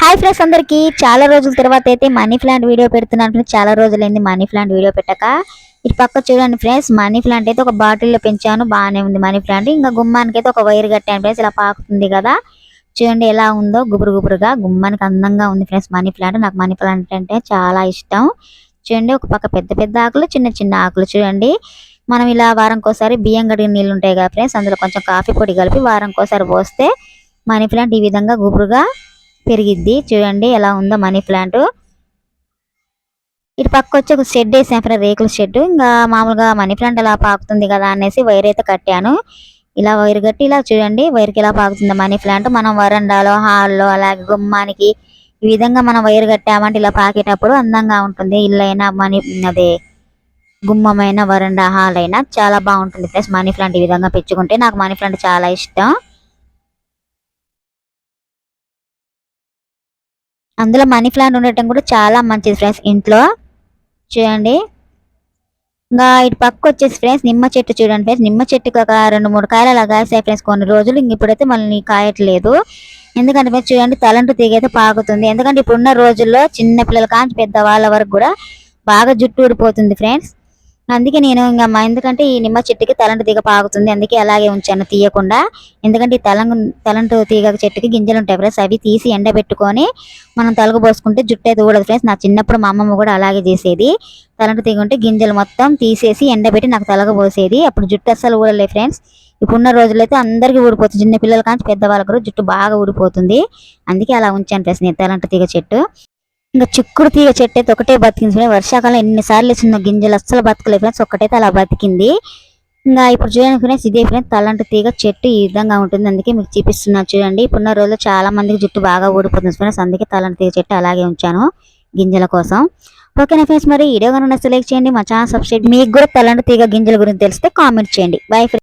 Hi friends అందరికీ. చాలా రోజుల తర్వాత అయితే మనీ ప్లాంట్ వీడియో పెడుతున్నాను ఫ్రెండ్స్. చాలా రోజులైంది మనీ ప్లాంట్ వీడియో పెట్టక. ఇటు పక్క చూడండి ఫ్రెండ్స్ మనీ ప్లాంట్ అయితే ఒక బాటిల్లో పెంచాను. బాగానే ఉంది మనీ ప్లాంట్ ఇంకా గుమ్మానికి అయితే ఒక వైర్ కట్టాను ఫ్రెండ్స్. ఇలా పాకుతుంది కదా. చూడండి ఎలా ఉందో. గుబురు గుబురుగా గుమ్మానికి అందంగా ఉంది ఫ్రెండ్స్ మనీ ప్లాంట్ నాకు మనీ ప్లాంట్ అంటే చాలా ఇష్టం. చూడండి ఒక పక్క పెద్ద పెద్ద ఆకులు చిన్న చిన్న ఆకులు చూడండి. మనం ఇలా వారంకోసారి బియ్యం గడిగిన నీళ్ళు ఉంటాయి కదా ఫ్రెండ్స్. అందులో కొంచెం కాఫీ పొడి కలిపి వారంకోసారి పోస్తే మనీ ప్లాంట్ ఈ విధంగా గుబురుగా పెరిగిద్ది. చూడండి ఎలా ఉందో మనీ ప్లాంట్. ఇటు పక్క వచ్చి ఒక షెడ్ వేసాను ఫ్రెండ్ రేకుల షెడ్ ఇంకా మామూలుగా మనీ ప్లాంట్ ఎలా పాకుతుంది కదా అనేసి వైర్ అయితే కట్టాను. ఇలా వైర్ కట్టి ఇలా చూడండి వైర్కి ఎలా పాకుతుంది మనీ ప్లాంట్. మనం వరండాలో హాల్లో అలాగే గుమ్మానికి ఈ విధంగా మనం వైర్ కట్టామంటే ఇలా పాకేటప్పుడు అందంగా ఉంటుంది. ఇల్లు అయినా మనీ అదే గుమ్మమైన వరండా హాల్ అయినా చాలా బాగుంటుంది ప్లస్ మనీ ప్లాంట్ ఈ విధంగా పెంచుకుంటే. నాకు మనీ ప్లాంట్ చాలా ఇష్టం. అందులో మనీ ప్లాంట్ ఉండటం కూడా చాలా మంచిది ఫ్రెండ్స్ ఇంట్లో చూడండి. ఇంకా ఇటు పక్క వచ్చేసి ఫ్రెండ్స్ నిమ్మ చెట్టు చూడండి ఫ్రెండ్స్ నిమ్మ చెట్టుకి ఒక రెండు మూడు కాయలు అలా కాసాయి ఫ్రెండ్స్ కొన్ని రోజులు ఇంక ఇప్పుడైతే మళ్ళీ కాయట్లేదు. ఎందుకంటే ఫ్రెండ్స్ చూడండి తలంటు తీగ అయితే పాకుతుంది ఎందుకంటే ఇప్పుడున్న రోజుల్లో చిన్న పిల్లల కాంచి పెద్ద వాళ్ళ వరకు కూడా బాగా జుట్టు ఊడిపోతుంది ఫ్రెండ్స్ అందుకే నేను ఇంకా మా ఎందుకంటే ఈ నిమ్మ చెట్టుకి తలంటు తీగ పాకుతుంది. అందుకే అలాగే ఉంచాను తీయకుండా. ఎందుకంటే ఈ తలం తలంటు తీగ చెట్టుకి గింజలు ఉంటాయి ఫ్రెండ్స్ అవి తీసి ఎండబెట్టుకొని మనం తలకు పోసుకుంటే జుట్టు అయితే ఊడదు ఫ్రెండ్స్. నా చిన్నప్పుడు మా అమ్మమ్మ కూడా అలాగే చేసేది. తలంటు తీగ ఉంటే గింజలు మొత్తం తీసేసి ఎండబెట్టి నాకు తలకు పోసేది. అప్పుడు జుట్టు అస్సలు ఊడలేదు ఫ్రెండ్స్. ఇప్పుడున్న రోజులైతే అందరికీ ఊడిపోతుంది. చిన్న పిల్లల కానీ పెద్దవాళ్ళకు జుట్టు బాగా ఊడిపోతుంది. అందుకే అలా ఉంచాను ఫ్రెండ్స్ నేను తలంటు తీగ చెట్టు. ఇంకా చిక్కుడు తీగ చెట్టు అయితే ఒకటే బతికింది వర్షాకాలం ఎన్నిసార్లు ఇచ్చిన గింజలు అస్సలు బతకలేదు ఫ్రెండ్స్ ఒక్కటైతే అలా బతికింది. ఇంకా ఇప్పుడు చూడండి ఫ్రెండ్స్ ఇదే ఫ్రెండ్స్ తలంటు తీగ చెట్టు ఈ విధంగా ఉంటుంది. అందుకే మీకు చూపిస్తున్నాను చూడండి. ఇప్పుడున్న రోజుల్లో చాలా మందికి జుట్టు బాగా ఊడిపోతుంది ఫ్రెండ్స్ అందుకే తలంటు తీగ చెట్టు అలాగే ఉంచాను గింజల కోసం. ఓకేనా ఫ్రెండ్స్ మరి వీడియో కనుక నచ్చితే లైక్ చేయండి. మా ఛానల్ సబ్స్క్రైబ్ మీకు కూడా తలంటు తీగ గింజల గురించి తెలిస్తే కామెంట్ చేయండి. బై